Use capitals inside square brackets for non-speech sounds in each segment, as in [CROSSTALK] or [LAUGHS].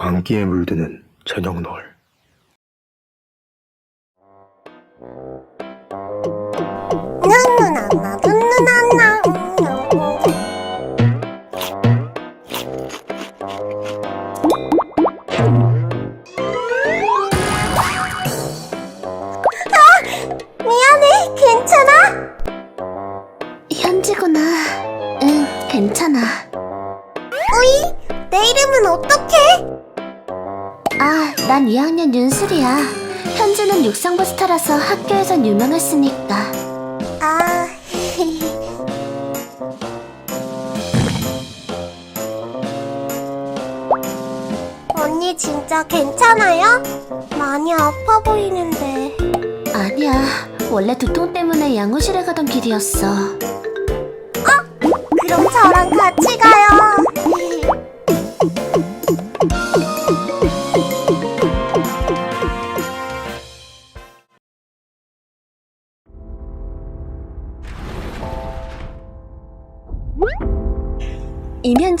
감기에 물드는 저녁 노을. 미안해, 괜찮아? 현지구나. 응, 괜찮아. 2학년 윤슬이야. 현지는 육상부 스타라서 학교에선 유명했으니까. 아, [LAUGHS] 언니 진짜 괜찮아요? 많이 아파 보이는데. 아니야. 원래 두통 때문에 양호실에 가던 길이었어. 그럼 저랑 같이 가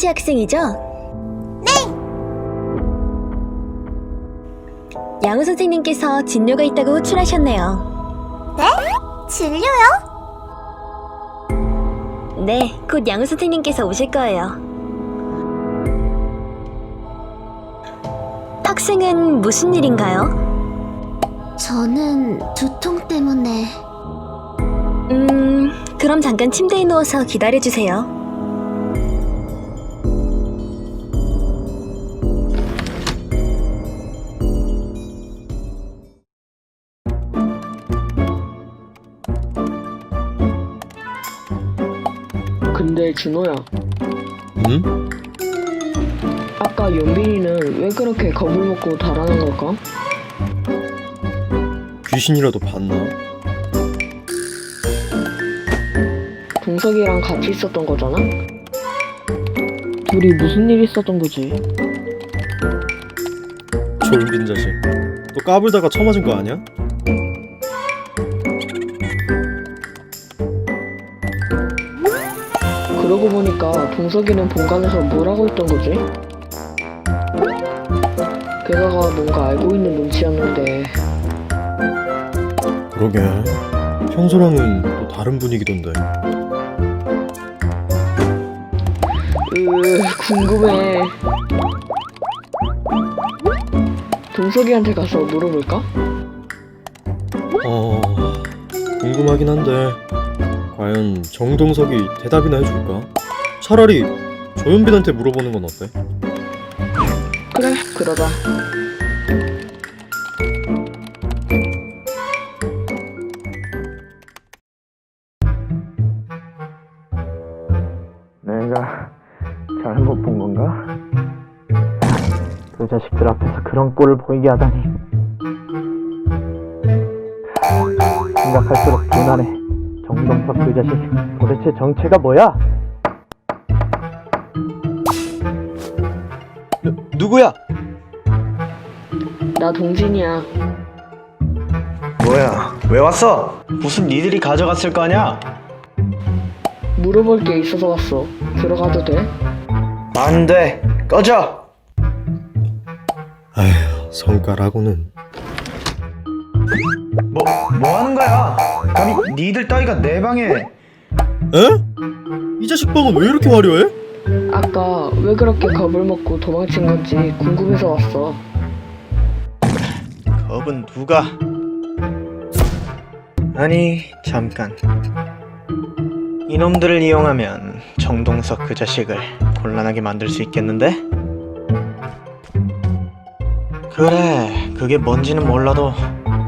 요. 임현지 학생이죠? 네, 양호 선생님께서 진료가 있다고 호출하셨네요. 네? 진료요? 네, 곧 양호 선생님께서 오실 거예요. 학생은 무슨 일인가요? 저는 두통 때문에. 음, 그럼 잠깐 침대에 누워서 기다려주세요. 근데 준호야, 응? 아까 연빈이는 왜 그렇게 겁을 먹고 달아난 걸까? 귀신이라도 봤나? 동석이랑 같이 있었던 거잖아? 둘이 무슨 일 있었던 거지? 졸빈 자식. 또 까불다가 처맞은 거 아니야? 보니까 동석이는 본관에서 뭘 하고 있던 거지? 게다가 뭔가 알고 있는 눈치였는데 그러게. 평소랑은 또 다른 분위기던데. 으 궁금해 동석이한테 가서 물어볼까? 어... 궁금하긴 한데 과연 정동석이 대답이나 해줄까? 차라리 조현빈한테 물어보는 건 어때? 그래 그러자 내가 잘못 본 건가? 그 자식들 앞에서 그런 꼴을 보이게 하다니 생각할수록 분하네 정동석 그 자식 도대체 정체가 뭐야? 누구야? 나 동진이야 뭐야? 왜 왔어? 무슨 니들이 가져갔을 거 아냐? 물어볼 게 있어서 왔어 들어가도 돼? 안 돼. 꺼져. 아휴 성깔하고는 뭐, 뭐 하는 거야? 감히 니들 따위가 내 방에 에? 이 자식 방은 왜 이렇게 화려해? 아까 왜 그렇게 겁을 먹고 도망친 건지 궁금해서 왔어 겁은 누가? 아니, 잠깐. 이놈들을 이용하면 정동석 그 자식을 곤란하게 만들 수 있겠는데? 그래, 그게 뭔지는 몰라도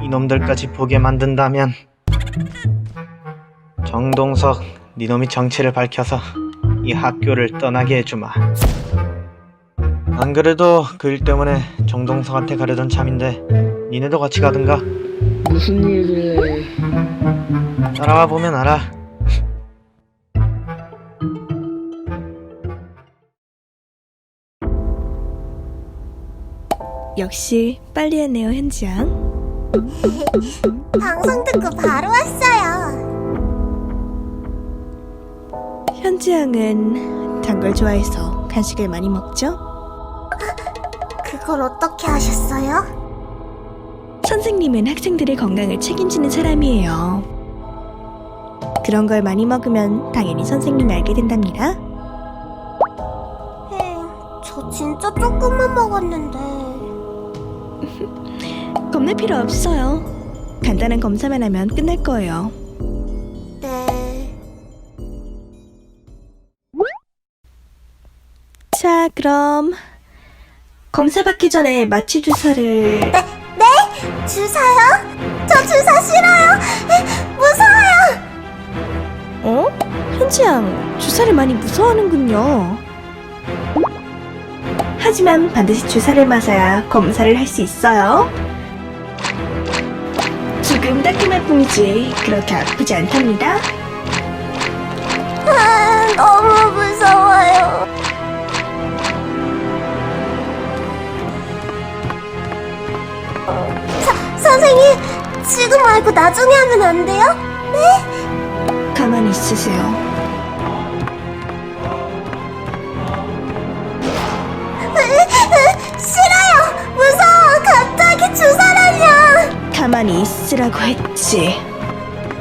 이놈들까지 보게 만든다면 정동석, 니놈이 정체를 밝혀서 이 학교를 떠나게 해주마. 안 그래도 그 일 때문에 정동석한테 가려던 참인데 니네도 같이 가든가 무슨 일길래 따라와 보면 알아. 역시 빨리 했네요, 현지양. 방송 듣고 바로 왔어요. 현지양은 단 걸 좋아해서 간식을 많이 먹죠? 그걸 어떻게 하셨어요? 선생님은 학생들의 건강을 책임지는 사람이에요. 그런 걸 많이 먹으면 당연히 선생님이 알게 된답니다. 응, 저 진짜 조금만 먹었는데. [LAUGHS] 겁낼 필요 없어요. 간단한 검사만 하면 끝날 거예요. 그럼 검사 받기 전에 마취 주사를 네? 주사요? 저 주사 싫어요. 무서워요. 어? 현지양, 주사를 많이 무서워하는군요. 하지만 반드시 주사를 맞아야 검사를 할 수 있어요. 조금 따끔할 뿐이지 그렇게 아프지 않답니다. 아, 너무 선생님, 지금 말고 나중에 하면 안 돼요? 가만히 있으세요. 싫어요. 무서워. 갑자기 주사라뇨. 가만히 있으라고 했지.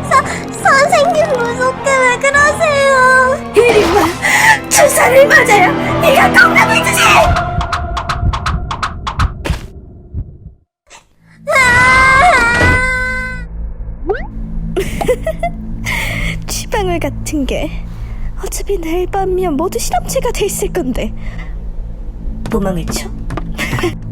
서, 선생님 무섭게 왜 그러세요? 이리 와, 주사를 맞아요. 네가 건강을 주지. 같은 게 어차피 내일 밤이면 모두 실험체가 돼 있을 건데. 무망을 쳐? [LAUGHS]